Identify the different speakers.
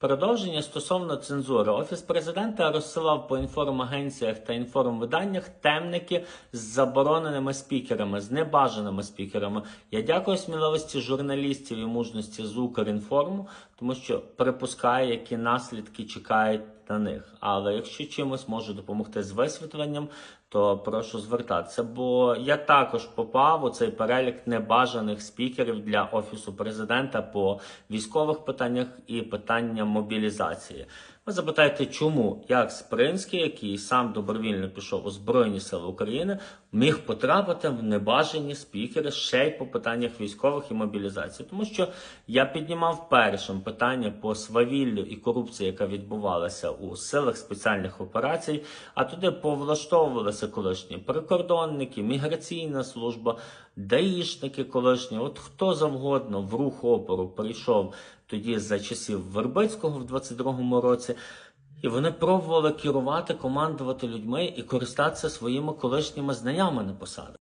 Speaker 1: Продовження стосовно цензури. Офіс президента розсилав по інформагенціях та інформвиданнях темники з забороненими спікерами, з небажаними спікерами. Я дякую сміливості журналістів і мужності з Укрінформу, тому що припускає, які наслідки чекають на них. Але якщо чимось можу допомогти з висвітленням, то прошу звертатися. Бо я також попав у цей перелік небажаних спікерів для офісу президента по військових питаннях і питанням мобілізації. Ви запитаєте, чому як Спринський, який сам добровільно пішов у Збройні Сили України, міг потрапити в небажані спікери ще й по питаннях військових і мобілізації? Тому що я піднімав першим питання по свавіллю і корупції, яка відбувалася у силах спеціальних операцій, а туди повлаштовувалися колишні прикордонники, міграційна служба, даїшники колишні. От хто завгодно в рух опору прийшов тоді за часів Вербицького в 22-му році. І вони пробували керувати, командувати людьми і користатися своїми колишніми знаннями на посадах.